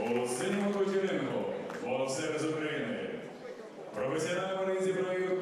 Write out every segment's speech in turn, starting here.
У синьому куті рингу боксер з України. Професіональний ринзі провів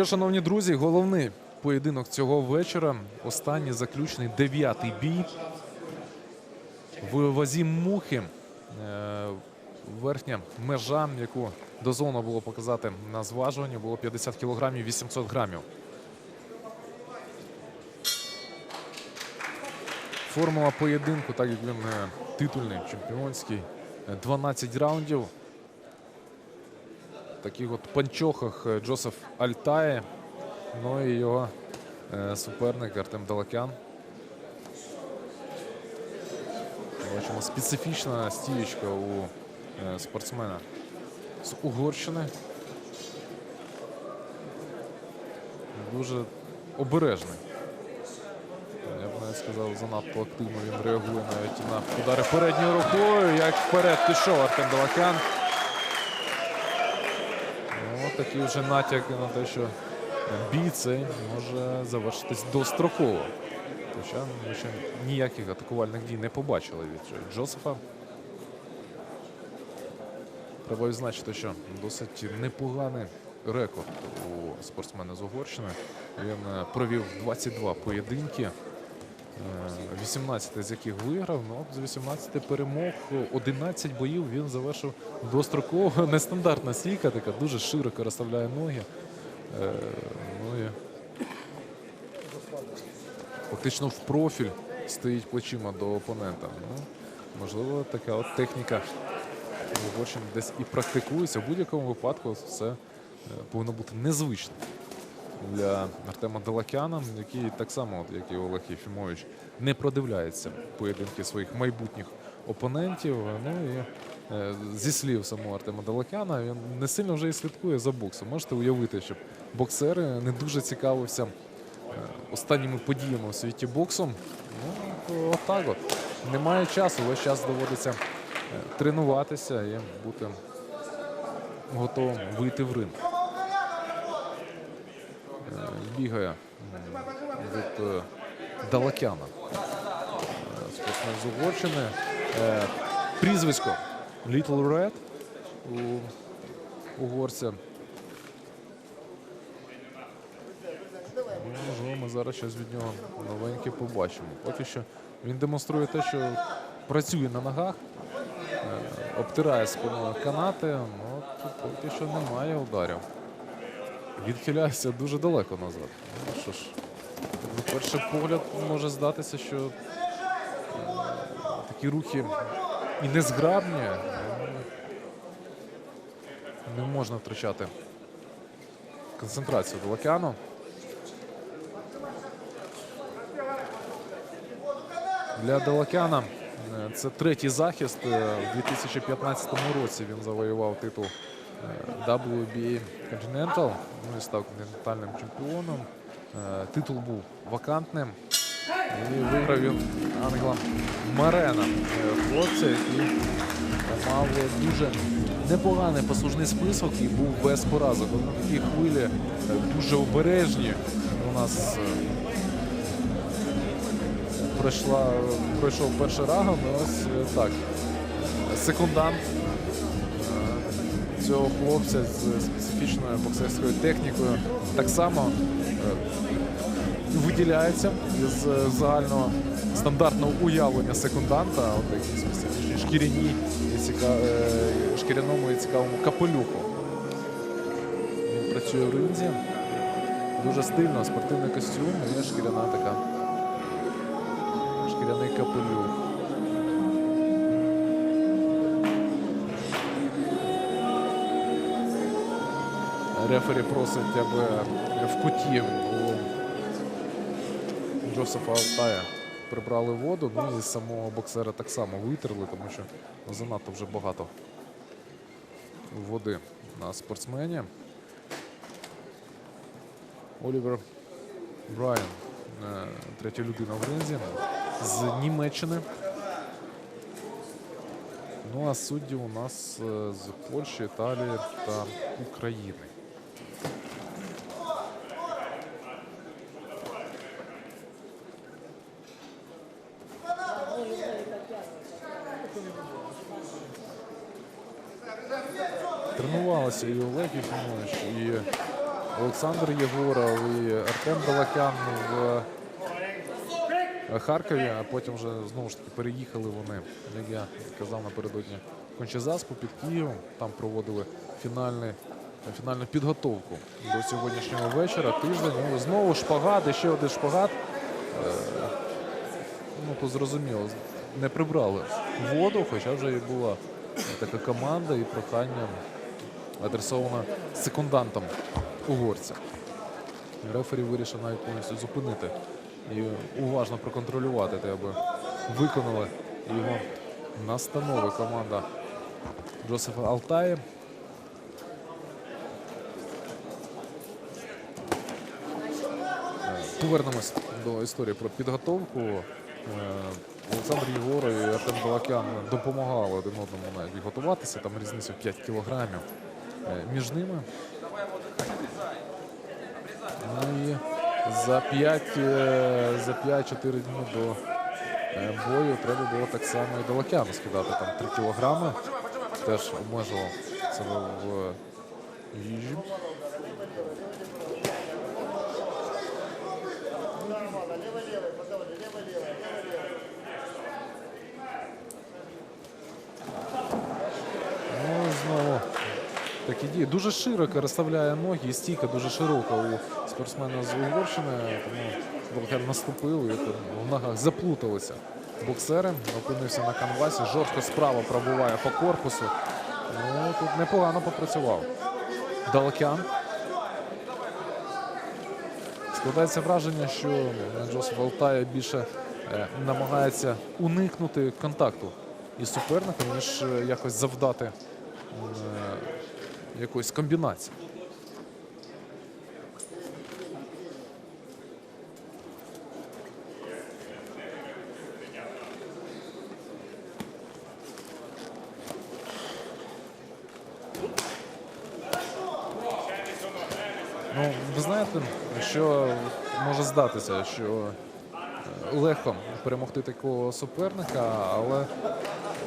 Що, шановні друзі, головний поєдинок цього вечора. Останній заключний дев'ятий бій. В вазі мухи. Е, Верхня межа, яку дозволено було показати на зважуванні, було 50 кілограмів 800 грамів. Формула поєдинку, так як він е, титульний, чемпіонський, е, 12 раундів. Таких от панчохах е, Джосеф Альтає, ну і його е, суперник Артем Далакян. Бачимо специфічна стієчка у е, спортсмена з Угорщини. Дуже обережний. Я б навіть сказав, занадто активно він реагує навіть на удари передньою рукою. Як вперед пішов Артем Далакян. Такий вже натяк на те, що бій може завершитись достроково. Хоча ми ще ніяких атакувальних дій не побачили від Джозефа. Треба відзначити, що досить непоганий рекорд у спортсмена з Угорщини. Він е, провів 22 поєдинки, 18 з яких виграв. Ну, з 18 перемог, 11 боїв він завершив достроково. Нестандартна стійка, така дуже широко розставляє ноги. Е, Ну і фактично в профіль стоїть плечима до опонента. Ну, можливо, така от техніка в десь і практикується. В будь-якому випадку це е, повинно бути незвично для Артема Далакяна, який так само, як і Олег Єфімович, не продивляється поєдинки своїх майбутніх опонентів. Ну і е, зі слів самого Артема Далакяна, він не сильно вже і слідкує за боксом. Можете уявити, що боксер не дуже цікавився е, останніми подіями у світі боксом. Ну, отак от. Немає часу, весь час доводиться е, тренуватися і бути готовим вийти в ринг. Бігає від е, Далакяна. Е, Спортсмен з Угорщини. Е, Прізвисько Little Red у угорця. Ну, Можливо, ми зараз щось від нього новеньке побачимо. Поки що він демонструє те, що працює на ногах, обтирає спиною канати, ну, тут поки що немає ударів. Відхиляється дуже далеко назад. Що ж, на перший погляд може здатися, що такі рухи і незграбні. Не можна втрачати концентрацію Далакяну. Для Далакяна е, це третій захист. Е, В 2015 році він завоював титул WBA Continental. Ну і став континентальним чемпіоном. Е, Титул був вакантним. І виграв він Ангела Марена, е, хлопця, який мав дуже непоганий послужний список і був без поразок. На такій хвилі е, дуже обережні. У нас пройшла, пройшов перший раунд. Ось так. Секундант цього хлопця з специфічною боксерською технікою так само е, виділяється із е, загального стандартного уявлення секунданта, от такі шкіряні е, шкіряному і цікавому капелюху. Він працює в ринзі. Дуже стильно, спортивний костюм і шкіряна така. Шкіряний капелюх. Рефері просить, аби в куті у Джосефа Алтая прибрали воду. Ну і самого боксера так само витерли, тому що занадто вже багато води на спортсмені. Олівер Брайан, е, третя людина в ринзі з Німеччини. Ну а судді у нас е, з Польщі, Італії та України. Тренувалися і Олег Єфімович, і Олександр Єгоров, і Артем Балакян в Харкові, а потім вже знову ж таки переїхали вони, як я казав напередодні Кончезаспу під Києвом. Там проводили фінальний, фінальну підготовку до сьогоднішнього вечора. Тиждень. Ну, знову шпагат, і ще один шпагат. Е, Ну, то зрозуміло, не прибрали воду, хоча вже і була така команда і прохання адресовано секундантам угорця. Рефері вирішив навіть повністю зупинити і уважно проконтролювати, те, аби виконали його настанови команда Джосефа Алтаї. Повернемось до історії про підготовку. Е, Олександр Єгоров і Артем Балакян допомагали один одному навіть готуватися. Там різниця в 5 кілограмів між ними. Ну і за 5-4 за 5-4 дні до е, бою треба було так само і до Балакяну скидати там 3 кілограми. Теж обмежував себе в їжі. Ну, знову такі дії. Дуже широко розставляє ноги, і стійка дуже широка у спортсмена з Угорщини. Тому Болгар наступив і в ногах заплуталися. Боксери опинився на канвасі, жорстко справа пробиває по корпусу. Ну, тут непогано попрацював. Далекян. Складається враження, що Джосиф Алтая більше е, намагається уникнути контакту із суперником, ніж е, якось завдати е, якоїсь комбінації. Ну, ви знаєте, що може здатися, що е, легко перемогти такого суперника, але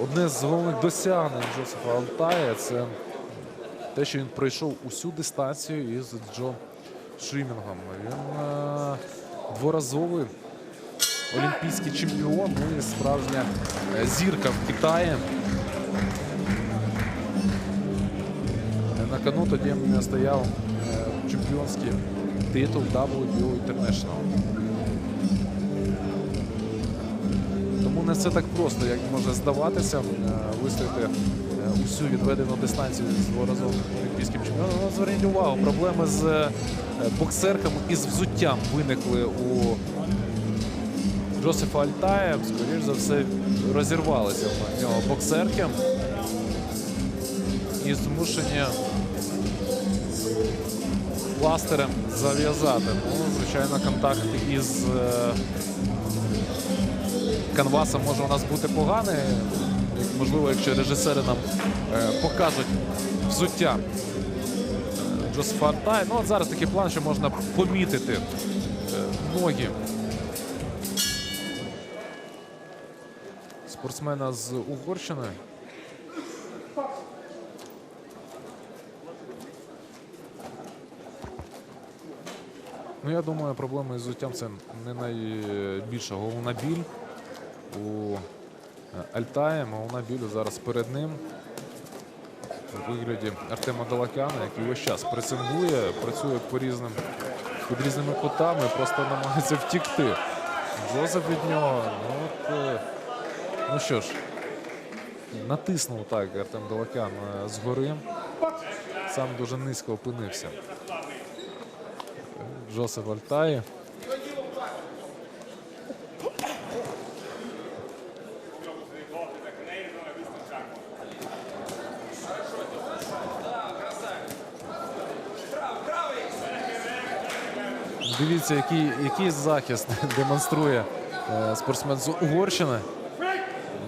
одне з головних досягнень Джозефа Алтая це те, що він пройшов усю дистанцію із Джо Шимінгом. Він е, дворазовий олімпійський чемпіон, ну і справжня е, зірка в Китаї. На кону тоді стояв е, чемпіонський титул WBO International. Тому не все так просто, як може здаватися, е, вистояти усю відведену дистанцію з дворазовим олімпійським чемпіоном. Ну, Зверніть увагу, проблеми з е, боксерками і з взуттям виникли у Джосифа Альтая. Скоріш за все, розірвалися в нього боксерки і змушені пластирем зав'язати. Ну, звичайно, контакт із е, канвасом може у нас бути поганий. Можливо, якщо режисери нам е, покажуть взуття е, Джосифа Ну, от зараз такий план, що можна помітити е, ноги спортсмена з Угорщини. Ну, я думаю, проблема із взуттям це не найбільша головна біль у е, Альтаєм. Головна біль зараз перед ним у вигляді Артема Далакяна, який весь час пресингує, працює по різним, під різними кутами, просто намагається втікти. Джозеф від нього. Ну, от, е, ну що ж, натиснув так Артем Далакян е, згори. Сам дуже низько опинився. Джосеф Альтаї. Дивіться, який, який захист демонструє е, спортсмен з Угорщини.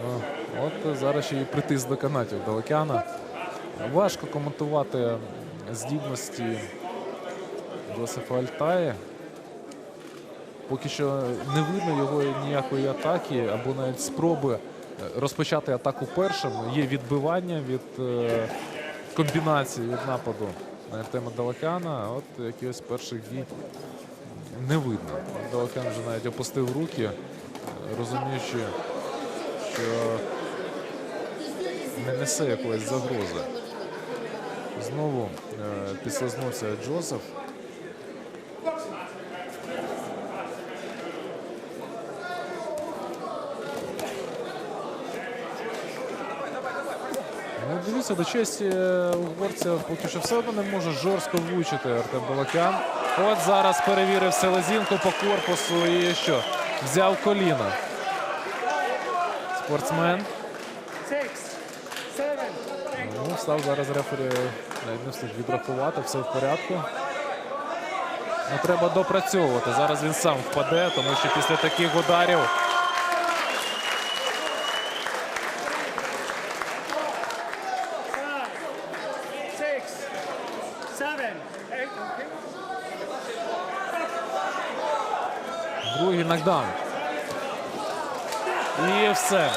Ну, от зараз ще й притис до канатів Далекяна. Важко коментувати здібності Йосифа Альтаї. Поки що не видно його ніякої атаки або навіть спроби е, розпочати атаку першим. Є відбивання від е, комбінації від нападу на Артема Далекяна. А От якихось перших дій не видно. Далекян вже навіть опустив руки, е, розуміючи, що не несе якоїсь загрози. Знову е, підсознувся Джозеф. Ну, дивіться, до честі е, угорця поки що все одно не може жорстко влучити Артем Балакян. От зараз перевірив селезінку по корпусу і що? Взяв коліна. Спортсмен. Ну, став зараз рефері навіть не відрахувати, все в порядку. Ну, треба допрацьовувати. Зараз він сам впаде, тому що після таких ударів нокдаун. І все.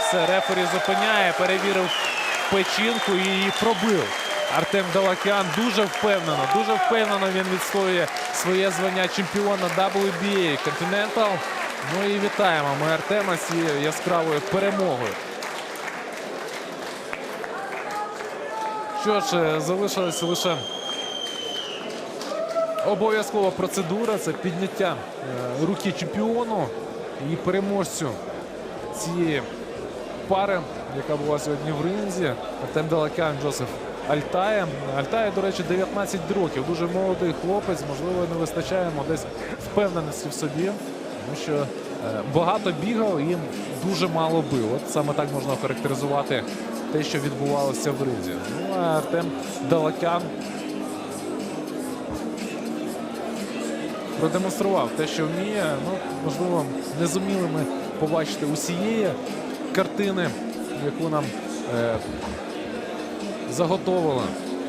Все, рефері зупиняє, перевірив печінку і її пробив. Артем Далакян дуже впевнено, дуже впевнено він відстоює своє звання чемпіона WBA Continental. Ну і вітаємо ми Артема з цією яскравою перемогою. Що ж, е, залишилося лише обов'язкова процедура це підняття е, руки чемпіону і переможцю цієї пари, яка була сьогодні в ринзі. Артем Далакян, Джосеф Альтая. Альтая, до речі, 19 років. Дуже молодий хлопець, можливо, не вистачає йому десь впевненості в собі, тому що е, багато бігав і дуже мало бив. От саме так можна охарактеризувати те, що відбувалося в ринзі. Ну а Артем Далакян продемонстрував те, що вміє. Ну, можливо, не зуміли ми побачити усієї картини, яку нам е, заготовила,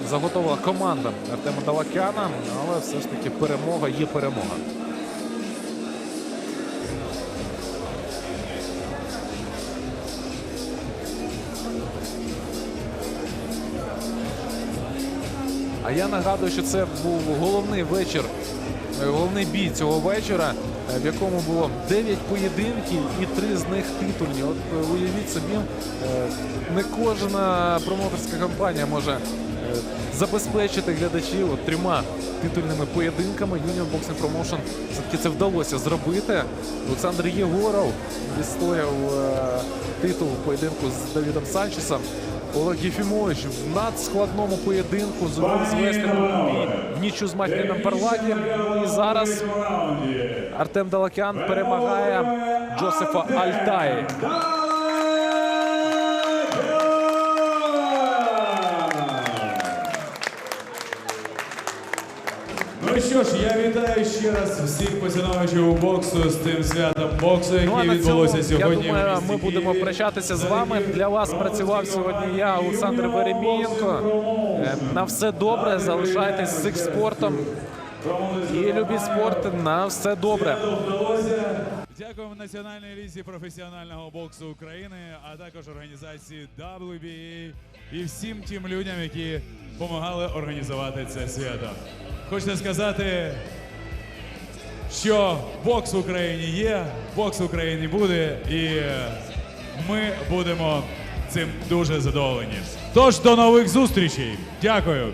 заготовила команда Артема Далакяна, але все ж таки перемога є перемога. А я нагадую, що це був головний вечір, головний бій цього вечора, е, в якому було 9 поєдинків і 3 з них титульні. От е, уявіть собі, е, не кожна промоутерська компанія може е, забезпечити глядачів трьома титульними поєдинками. Union Boxing Promotion все-таки це вдалося зробити. Олександр Єгоров відстояв е, титул поєдинку з Давідом Санчесом. Олег Єфімович в надскладному поєдинку зумів звести в нічу з Матвієм Парлагі. І зараз Артем Далакян перемагає Джосефа Альтаї. Ну що ж, я вітаю ще раз всіх поціновувачів боксу з тим святом боксу, яке Ну відбулося сьогодні. я думаю, ми будемо прощатися з вами. Для вас працював сьогодні я, Олександр Веремієнко. Е, На все добре, залишайтесь з цих спортом і любіть спорт. На все добре. Дякуємо Національній лізі професіонального боксу України, а також організації WBA і всім тим людям, які допомагали організувати це свято. Хочеться сказати, що бокс в Україні є, бокс в Україні буде, і ми будемо цим дуже задоволені. Тож до нових зустрічей. Дякую.